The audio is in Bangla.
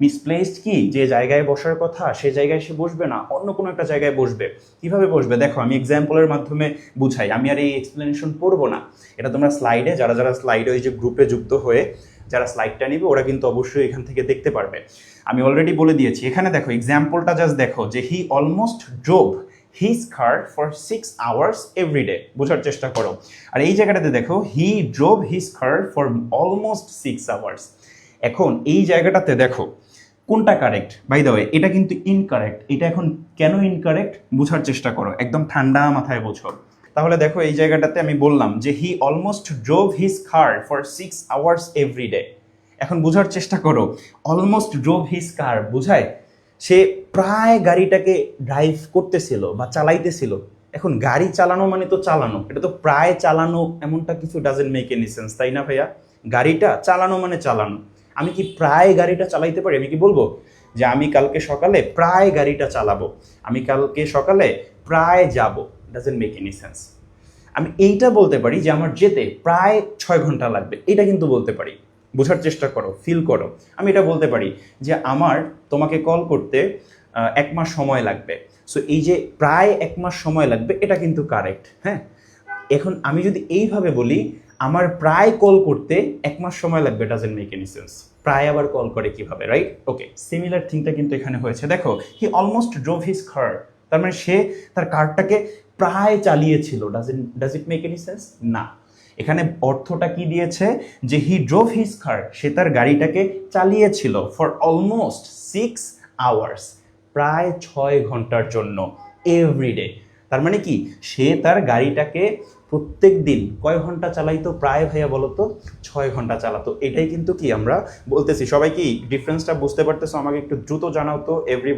মিসপ্লেসড কি? যে জায়গায় বসার কথা, সে জায়গায় সে বসবে না, অন্য কোনো একটা জায়গায় বসবে। কীভাবে বসবে? দেখো, আমি এক্সাম্পলের মাধ্যমে বুঝাই। আমি আর এই এক্সপ্লেনেশন পড়ব না। এটা তোমরা স্লাইডে যারা যারা স্লাইডে ওই যে গ্রুপে যুক্ত হয়ে যারা স্লাইডটা নিবে, ওরা কিন্তু অবশ্যই এখান থেকে দেখতে পারবে। আমি অলরেডি বলে দিয়েছি। এখানে দেখো এক্সাম্পলটা জাস্ট দেখো, যে he almost drove his car for six hours everyday বোঝার চেষ্টা করো। আর এই জায়গাটাতে দেখো he drove his car for almost six hours এখন এই জায়গাটাতে দেখো কোনটা কারেক্ট বাই দ্য ওয়ে এটা কিন্তু ইনকারেক্ট এটা এখন কেন ইনকারেক্ট বোঝার চেষ্টা করো। একদম ঠান্ডা মাথায় বোঝো। তাহলে দেখো, এই জায়গাটাতে আমি বললাম যে he almost drove his car for six hours every day এখন বোঝার চেষ্টা করো। অলমোস্ট ড্রোভ হিজ কার বোঝায় সে প্রায় গাড়িটাকে ড্রাইভ করতেছিল বা চালাইতেছিল। এখন গাড়ি চালানো মানে তো চালানো। এটা তো প্রায় চালানো এমনটা কিছু ডাজেন্ট মেক এনি সেন্স তাই না ভাইয়া? গাড়িটা চালানো মানে চালানো। আমি কি প্রায় গাড়িটা চালাইতে পারি? আমি কি বলব? যে আমি কালকে সকালে প্রায় গাড়িটা চালাবো। আমি কালকে সকালে প্রায় যাব। ডাজেন্ট মেক এনি সেন্স আমি এইটা বলতে পারি যে আমার যেতে প্রায় ছয় ঘণ্টা লাগবে। এটা কিন্তু বলতে পারি। বোঝার চেষ্টা করো ফিল করো। আমি এটা বলতে পারি যে আমার তোমাকে কল করতে এক মাস সময় লাগবে। সো এই যে প্রায় এক মাস সময় লাগবে, এটা কিন্তু কারেক্ট হ্যাঁ? এখন আমি যদি এইভাবে বলি আমার প্রায় কল করতে এক মাস সময় লাগবে ডাজেন্ট মেক এনি সেন্স প্রায় আবার কল করে কীভাবে রাইট ওকে সিমিলার থিংটা কিন্তু এখানে হয়েছে। দেখো he almost drove his car তার মানে সে তার কারটাকে প্রায় চালিয়েছিল। Does it does it make any sense না। এখানে অর্থটা কি দিয়েছে? যে হি ড্রোভ হিজ কার সে তার গাড়িটাকে চালিয়েছিল ফর অলমোস্ট সিক্স আওয়ার্স প্রায় ছয় ঘণ্টার জন্য। এভরিডে তার মানে কি? সে তার গাড়িটাকে প্রত্যেক দিন কয় ঘণ্টা চালাইতো? প্রায় ভাইয়া বলতো, ছয় ঘণ্টা চালাতো। এটাই কিন্তু কি আমরা বলতেছি। সবাই কি ডিফারেন্সটা বুঝতে পারতেছো? আমাকে একটু দ্রুত জানাও তো এভরি